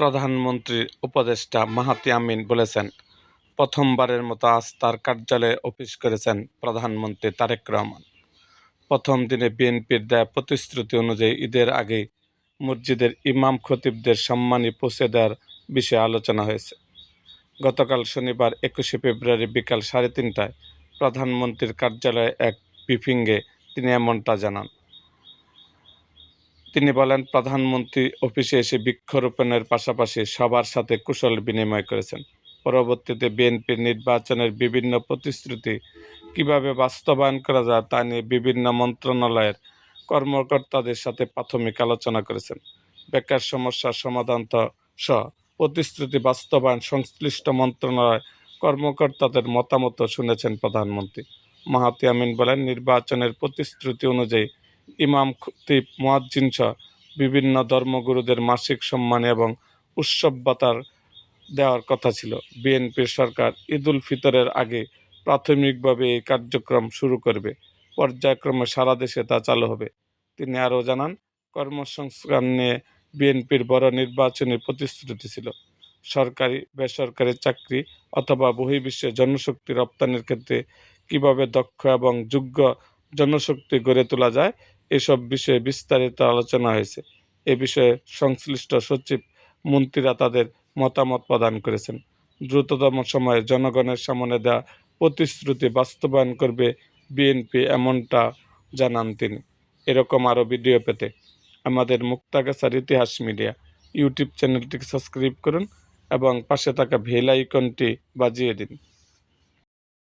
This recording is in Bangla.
প্রধানমন্ত্রীর উপদেষ্টা মাহাতি আমিন বলেছেন, প্রথমবারের মতো আজ তার কার্যালয়ে অফিস করেছেন প্রধানমন্ত্রী তারেক রহমান। প্রথম দিনে বিএনপির দেয়া প্রতিশ্রুতি অনুযায়ী ঈদের আগেই মসজিদের ইমাম খতিবদের সম্মানী পৌঁছে দেওয়ার বিষয়ে আলোচনা হয়েছে। গতকাল শনিবার একুশে ফেব্রুয়ারি বিকাল সাড়ে তিনটায় প্রধানমন্ত্রীর কার্যালয়ে এক ব্রিফিংয়ে তিনি এমনটা জানান। তিনি বলেন, প্রধানমন্ত্রী অফিসে এসে বৃক্ষরোপণের পাশাপাশি সবার সাথে কুশল বিনিময় করেছেন। পরবর্তীতে বিএনপির নির্বাচনের বিভিন্ন প্রতিশ্রুতি কীভাবে বাস্তবায়ন করা যায় তা নিয়ে বিভিন্ন মন্ত্রণালয়ের কর্মকর্তাদের সাথে প্রাথমিক আলোচনা করেছেন। বেকার সমস্যার সমাধান সহ প্রতিশ্রুতি বাস্তবায়ন সংশ্লিষ্ট মন্ত্রণালয় কর্মকর্তাদের মতামত শুনেছেন প্রধানমন্ত্রী। মাহাতি আমিন বলেন, নির্বাচনের প্রতিশ্রুতি অনুযায়ী ইমাম খতিব মুয়াজ্জিন সহ বিভিন্ন ধর্মগুরুদের মাসিক সম্মান এবং উৎসব ভাতার দেওয়ার কথা ছিল। বিএনপির সরকার ঈদুল ফিতরের আগে প্রাথমিকভাবে এই কার্যক্রম শুরু করবে। পর্যায়ক্রমে সারা দেশে তা চালু হবে। তিনি আরও জানান, কর্মসংস্থান নিয়ে বিএনপির বড় নির্বাচনী প্রতিশ্রুতি ছিল। সরকারি, বেসরকারি চাকরি অথবা বহির্বিশ্বে জনশক্তি রপ্তানির ক্ষেত্রে কীভাবে দক্ষ এবং যোগ্য জনশক্তি গড়ে তোলা যায় এসব বিষয়ে বিস্তারিত আলোচনা হয়েছে। এ বিষয়ে সংশ্লিষ্ট সচিব মন্ত্রীরা তাদের মতামত প্রদান করেছেন। দ্রুততম সময়ে জনগণের সামনে দেওয়া প্রতিশ্রুতি বাস্তবায়ন করবে বিএনপি এমনটা জানান তিনি। এরকম আরও ভিডিও পেতে আমাদের মুক্তাগাছার ইতিহাস মিডিয়া ইউটিউব চ্যানেলটিকে সাবস্ক্রাইব করুন এবং পাশে থাকা বেল আইকনটি বাজিয়ে দিন।